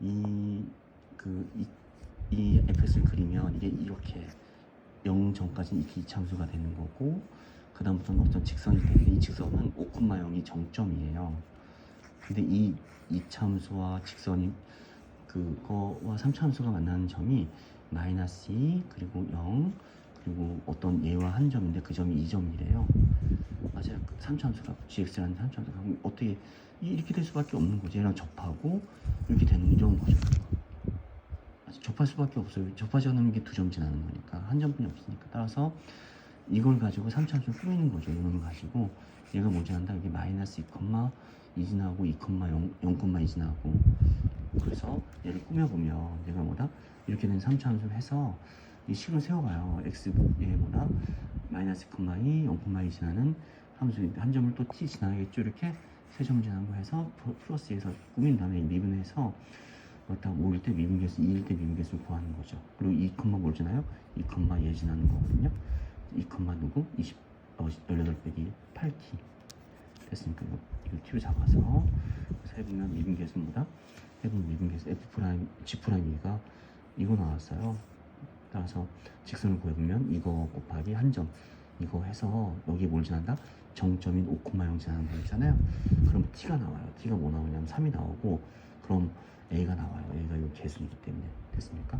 이 그 이 이 fx를 그리면 이게 이렇게 0 전까지 이렇게 이참수가 되는 거고 그 다음부터는 어떤 직선이 되는데 이 직선은 5,0이 정점이에요. 근데 이 이참수와 직선이 그거와 3참수가 만나는 점이 마이너스 2 그리고 0 그리고 어떤 얘와 한 점인데 그 점이 2점이래요. 그 3참수가 gx라는 3참수가 그럼 어떻게 이- 이렇게 될 수밖에 없는 거지. 얘랑 접하고 이렇게 되는 이런 거죠. 접할 수밖에 없어요. 접하지 않으면 이게 두 점 지나는 거니까 한 점뿐이 없으니까 따라서 이걸 가지고 3참수를 꾸미는 거죠. 이놈을 가지고 얘가 뭐 지난다 이게 마이너스 2, 2 지나고 2, 0, 0, 2 지나고 그래서 얘를 꾸며보면 얘가 뭐다 이렇게 된 3참수를 해서 이 식을 세워가요. x 얘 뭐다 마이너스 2, 0, 2 지나는 함수인데 한 점을 또 t 지나겠죠. 이렇게 세 점을 지나는 거 해서 플- 플러스 에서 꾸민 다음에 미분해서 그렇다 5일 때 미분계수, 2일 때 미분계수를 구하는 거죠. 그리고 2, 뭘 지나요? 2, 얘 지나는 거거든요. 2, 누구? 20, 어, 18 빼기 1, 8t. 됐으니까 이거, 이거 t로 잡아서 해보면 미분계수입니다. 해보면 미분계수 f 프라임, g 프라임 2가 이거 나왔어요. 따라서 직선을 구해보면 이거 곱하기 한 점. 이거 해서 여기 뭘 지난다? 정점인 5,0 지나는 거 있잖아요. 그럼 t가 나와요. t가 뭐 나오냐면 3이 나오고 그럼 a가 나와요. a가 이 개수이기 때문에 됐습니까?